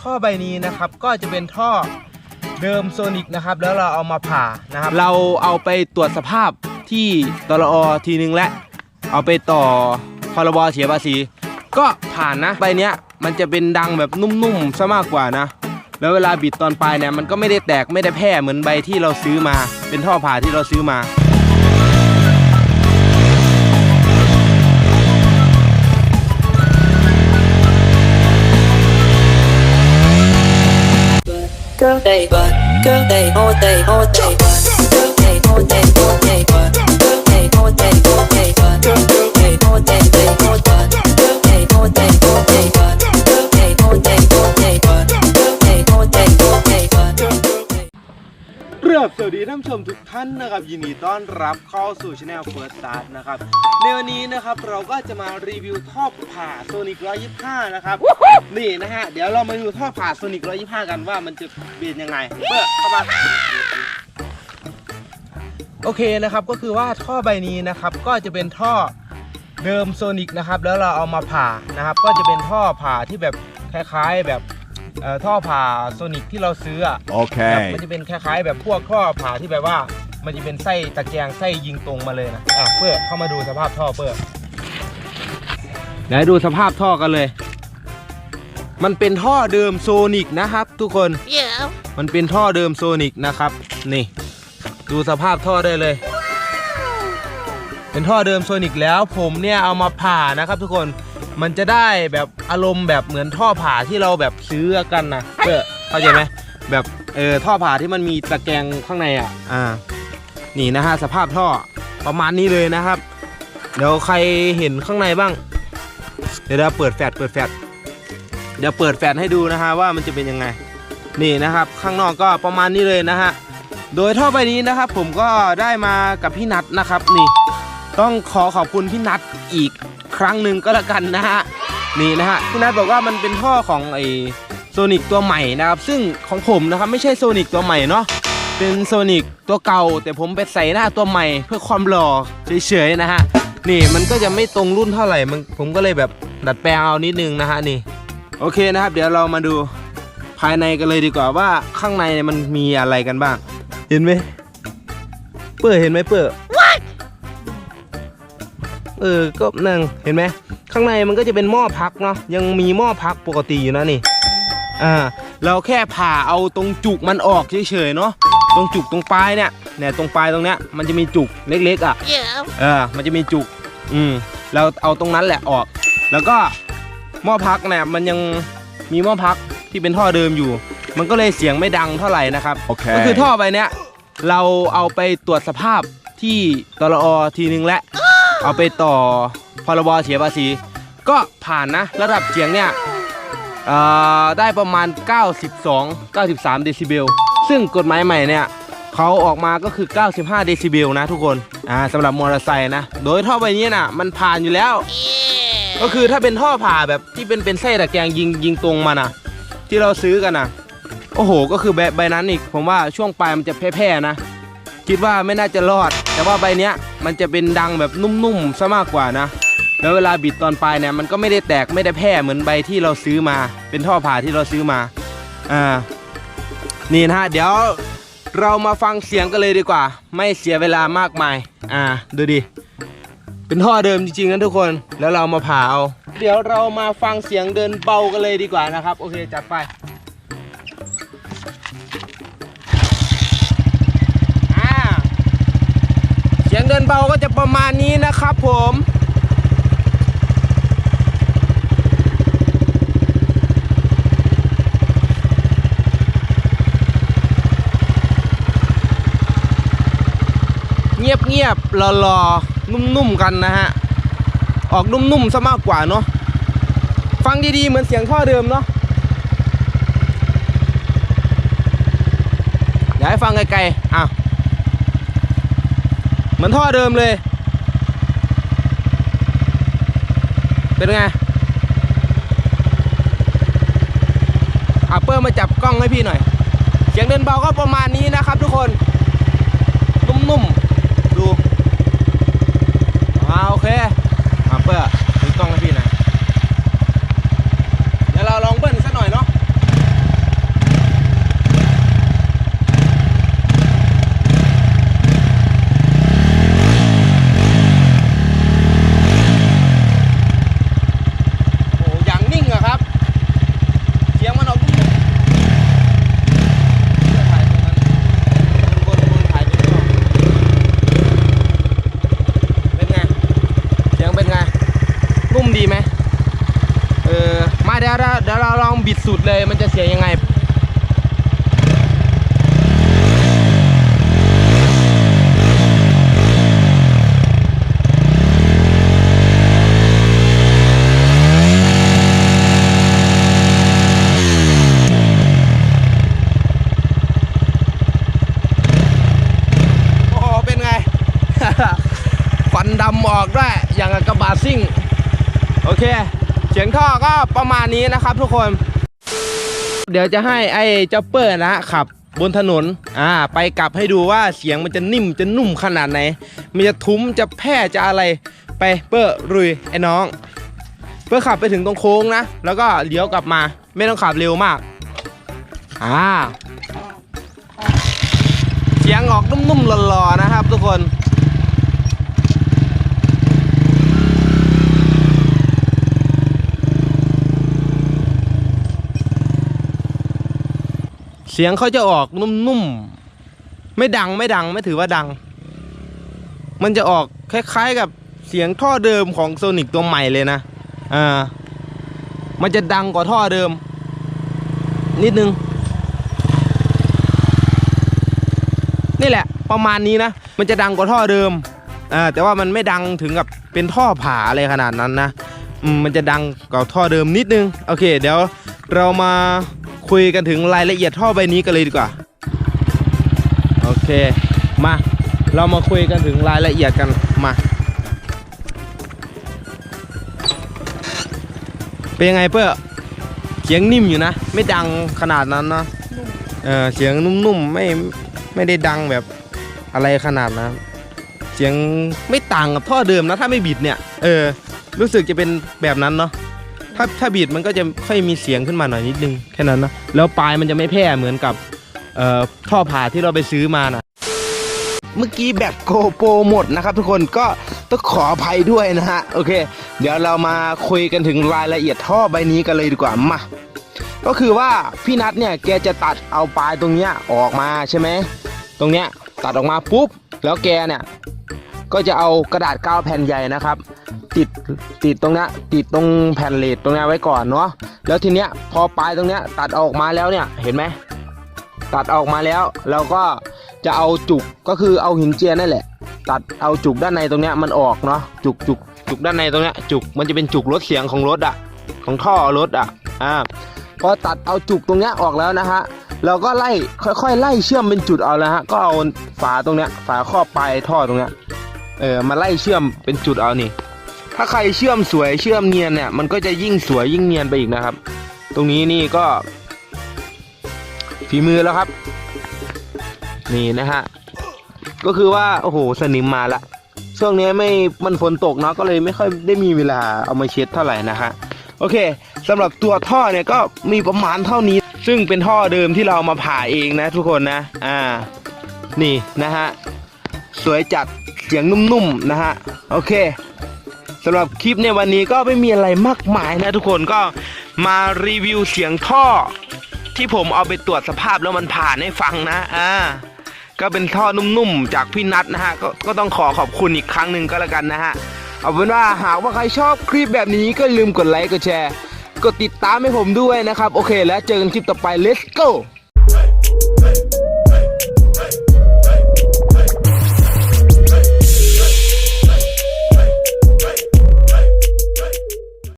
ท่อใบนี้นะครับ ก็จะเป็นท่อเดิมโซนิกนะครับ แล้วเราเอามาผ่านะครับ เราเอาไปตรวจสภาพที่ตลอทีนึงและ เอาไปต่อพรบเสียภาษี ก็ผ่านนะใบเนี้ยมันจะเป็นดังแบบนุ่มๆซะมากกว่านะ แล้วเวลาบิดตอนปลายเนี่ยมันก็ไม่ได้แตกไม่ได้แพร่เหมือนใบที่เราซื้อมา เป็นท่อผ่าที่เราซื้อมา Girl, they but girl, they all day, all day, but girl, เรียบสวัสดีท่านผู้ชมทุกท่านนะครับ ยินดีต้อนรับเข้าสู่ช anel First Start นะครับในวันนี้นะครับเราก็จะมารีวิวท่อผ่าโซนิก125 นะครับนี่นะฮะเดี๋ยวเรามาดูท่อผ่าโซนิก125 กันว่ามันจะเป็นยังไงเปิดเข้ามาโอเคนะครับก็คือว่าท่อใบนี้นะครับก็จะเป็นท่อเดิมโซนิกนะครับแล้วเราเอามาผ่านะครับก็จะเป็นท่อผ่าที่แบบคล้ายๆแบบ เอ่อท่อผ่าโซนิกที่เราซื้ออะแบบ Okay. มันจะเป็นคล้ายๆ แบบพวกท่อผ่าที่แบบว่า มันจะเป็นไส้ตะแกรงไส้ยิงตรงมาเลยนะอะเพื่อเข้ามาดูสภาพท่อเพื่อเดี๋ยวให้ดูสภาพท่อกันเลย มันเป็นท่อเดิมโซนิกนะครับ ทุกคน Yeah. มันเป็นท่อเดิมโซนิกนะครับ นี่ ดูสภาพท่อได้เลย เป็นท่อเดิมโซนิกแล้วผมเนี่ยเอามาผ่านะครับทุกคน มันจะได้แบบอารมณ์แบบเหมือนท่อผ่าที่เราแบบซื้อกันนะเพื่อเข้าใจไหมแบบเออท่อผ่าที่มันมีตะแกรงข้างในอะอ่านี่นะฮะสภาพท่อประมาณนี้เลยนะครับเดี๋ยวใครเห็นข้างในบ้าง เดี๋ยวเราเปิดแฟลชเปิดแฟลชเดี๋ยวเปิดแฟลชให้ดูนะฮะว่ามันจะเป็นยังไง นี่นะครับ ข้างนอกก็ประมาณนี้เลยนะฮะโดยท่อใบนี้นะครับ ผมก็ได้มากับพี่นัทนะครับนี่ ต้องขอขอบคุณพี่นัทอีกครั้งหนึ่งก็แล้วกันนะฮะนี่นะฮะพี่นัทบอกว่ามันเป็นท่อของไอโซนิกตัวใหม่นะครับ ซึ่งของผมนะครับไม่ใช่โซนิกตัวใหม่เนาะเป็นโซนิกตัวเก่า แต่ผมไปใส่หน้าตัวใหม่ เพื่อความหล่อเฉยๆนะฮะนี่มันก็จะไม่ตรงรุ่นเท่าไหร่มันผมก็เลยแบบดัดแปลงเอานิดนึงนะฮะนี่ โอเคนะครับ เดี๋ยวเรามาดูภายในกันเลยดีกว่าว่าข้างในเนี่ยมันมีอะไรกันบ้าง เห็นไหมเปิดเห็นไหมเปิด เออก็นั่งเห็นไหมข้างในมันก็จะเป็นหม้อพักเนาะยังมีหม้อพักปกติอยู่นะนี่อ่าเราแค่ผ่าเอาตรงจุกมันออกเฉยๆเนาะตรงจุกตรงปลายเนี่ยเนี่ยตรงปลายตรงเนี้ยมันจะมีจุกเล็กๆอะ Yeah. เออมันจะมีจุกอืมเราเอาตรงนั้นแหละออก แล้วก็หม้อพักเนี่ยมันยังมีหม้อพักที่เป็นท่อเดิมอยู่ มันก็เลยเสียงไม่ดังเท่าไหร่นะครับโอเคก็คือท่อไปเนี้ยเราเอาไปตรวจสภาพที่ตลอทีนึงและ เอาไปต่อพรบเสียภาษี ก็ผ่านนะ ระดับเสียงเนี่ยได้ประมาณ 92 93 เดซิเบล ซึ่งกฎหมายใหม่เนี่ยเขาออกมาก็คือ 95 เดซิเบลนะทุกคนอ่าสำหรับมอเตอร์ไซค์นะ โดยท่อใบนี้น่ะมันผ่านอยู่แล้ว ก็คือถ้าเป็นท่อผ่าแบบที่เป็นเป็นไส้ตะแกรงยิงยิงตรงมานะที่เราซื้อกันนะโอ้โห ก็คือแบบใบนั้นอีก ผมว่าช่วงปลายมันจะแผ่ๆนะ คิดว่าไม่น่าจะรอด แต่ว่าใบเนี้ยมันจะเป็นดังแบบนุ่มๆซะมากกว่านะ แล้วเวลาบิดตอนปลายเนี่ยมันก็ไม่ได้แตกไม่ได้แพร่เหมือนใบที่เราซื้อมา เป็นท่อผ่าที่เราซื้อมาอ่านี่นะฮะเดี๋ยวเรามาฟังเสียงกันเลยดีกว่า ไม่เสียเวลามากมาย อ่าดูดิเป็นท่อเดิมจริงๆนะทุกคนแล้วเรามาผ่าเอา เดี๋ยวเรามาฟังเสียงเดินเบากันเลยดีกว่านะครับ โอเคจัดไป สียงเดินเบาก็จะประมาณนี้นะครับผมเงียบๆหล่อๆนุ่มๆกันนะฮะ ออกนุ่มๆซะมากกว่าเนาะฟังดีๆ เหมือนเสียงท่อเดิมเนาะอยากให้ฟังไกลๆอะ เหมือนท่อเดิมเลย เป็นไงอะเปิ้ลมาจับกล้องให้พี่หน่อย เสียงเดินเบาก็ประมาณนี้นะครับทุกคนนุ่มๆ ดูอ่าโอเคมาเปิลถือกล้องให้พี่หน่อยเดี๋ยวเราลองเบิ้ลสักหน่อยเนาะ นุ่มดีไหมเออ มาเดี๋ยวเราเดี๋ยวเราลอง บิดสุดเลยมันจะเสียยังไงโอ้โหเป็นไงควันดำออกด้วย อย่างกระบะซิ่ง โอเค เสียงท่อก็ประมาณนี้นะครับทุกคน เดี๋ยวจะให้ไอ้เจ้าเปอร์นะขับบนถนนอ่าไปกลับให้ดูว่าเสียงมันจะนิ่มจะนุ่มขนาดไหน มันจะทุ้มจะแพร่จะอะไรไปเปอร์รุยไอ้น้อง เปอร์ขับไปถึงตรงโค้งนะ แล้วก็เลี้ยวกลับมา ไม่ต้องขับเร็วมากอ่าเสียงออกนุ่มๆหล่อๆนะครับทุกคน เสียงเขาจะออกนุ่มๆ ไม่ดังไม่ดังไม่ถือว่าดัง มันจะออกคล้ายๆกับเสียงท่อเดิมของโซนิกตัวใหม่เลยนะอ่ามันจะดังกว่าท่อเดิม นิดนึง นี่แหละ ประมาณนี้นะ มันจะดังกว่าท่อเดิมอ่าแต่ว่ามันไม่ดังถึงกับเป็นท่อผาอะไรขนาดนั้นนะมันจะดังกว่าท่อเดิมนิดนึง โอเค เดี๋ยวเรามา คุยกันถึงรายละเอียดท่อใบนี้กันเลยดีกว่า โอเค มา เรามาคุยกันถึงรายละเอียดกันมา เป็นยังไงเพื่อเสียงนิ่มอยู่นะ ไม่ดังขนาดนั้นนะเออเสียงนุ่มๆ ไม่ไม่ได้ดังแบบอะไรขนาดนั้นเสียงไม่ต่างกับท่อเดิมนะ ถ้าไม่บิดเนี่ย เออ รู้สึกจะเป็นแบบนั้นเนาะ ถ้าถ้าบีดมันก็จะค่อยมีเสียงขึ้นมาหน่อยนิดนึงแค่นั้นนะแล้วปลายมันจะไม่แพร่เหมือนกับเอ่อท่อผ่าที่เราไปซื้อมานะเมื่อกี้แบบโกโปรหมดนะครับ ทุกคนก็ต้องขออภัยด้วยนะฮะโอเค เดี๋ยวเรามาคุยกันถึงรายละเอียดท่อใบนี้กันเลยดีกว่ามาก็คือว่าพี่นัทเนี่ยแกจะตัดเอาปลายตรงเนี้ยออกมาใช่ไหมตรงเนี้ยตัดออกมาปุ๊บแล้วแกเนี่ยก็จะเอากระดาษกาวแผ่นใหญ่นะครับ ติดติดตรงเนี้ยติดตรงแผ่นเลดตรงเนี้ยไว้ก่อนเนาะแล้วทีเนี้ยพอปลายตรงเนี้ยตัดออกมาแล้วเนี่ยเห็นไหมตัดออกมาแล้วเราก็จะเอาจุกก็คือเอาหินเจียนั่นแหละ ตัดเอาจุกด้านในตรงเนี้ยมันออกเนาะจุกจุกจุกด้านในตรงเนี้ยจุกมันจะเป็นจุกลดเสียงของรถอะของท่อรถอะอ่าพอตัดเอาจุกตรงเนี้ยออกแล้วนะฮะเราก็ไล่ค่อยๆไล่เชื่อมเป็นจุดเอาแล้วฮะก็เอาฝาตรงเนี้ยฝาครอบปลายท่อตรงเนี้ยเออมาไล่เชื่อมเป็นจุดเอานี่ ถ้าใครเชื่อมสวยเชื่อมเนียนเนี่ย มันก็จะยิ่งสวยยิ่งเนียนไปอีกนะครับ ตรงนี้นี่ก็ ฝีมือแล้วครับ นี่นะฮะ ก็คือว่า โอ้โห สนิมมาละ ช่วงนี้ไม่ มันฝนตกเนาะ ก็เลยไม่ค่อยได้มีเวลาเอามาเช็ดเท่าไหร่นะฮะ โอเคสำหรับตัวท่อเนี่ยก็มีประมาณเท่านี้ ซึ่งเป็นท่อเดิมที่เรามาผ่าเองนะทุกคนนะ อ่า นี่นะฮะ สวยจัดเสียงนุ่มๆนะฮะ โอเค สำหรับคลิปในวันนี้ก็ไม่มีอะไรมากมายนะทุกคนก็มารีวิวเสียงท่อ ที่ผมเอาไปตรวจสภาพแล้วมันผ่านให้ฟังนะอ่าก็เป็นท่อนุ่มๆจากพี่นัทนะฮะกก็ต้องขอขอบคุณอีกครั้งหนึ่งก็แล้วกันนะฮะเอาเป็นว่าหากว่าใครชอบคลิปแบบนี้ก็ลืมกดไลค์กดแชร์กดติดตามให้ผมด้วยนะครับ โอเคแล้วเจอกันคลิปต่อไป let's go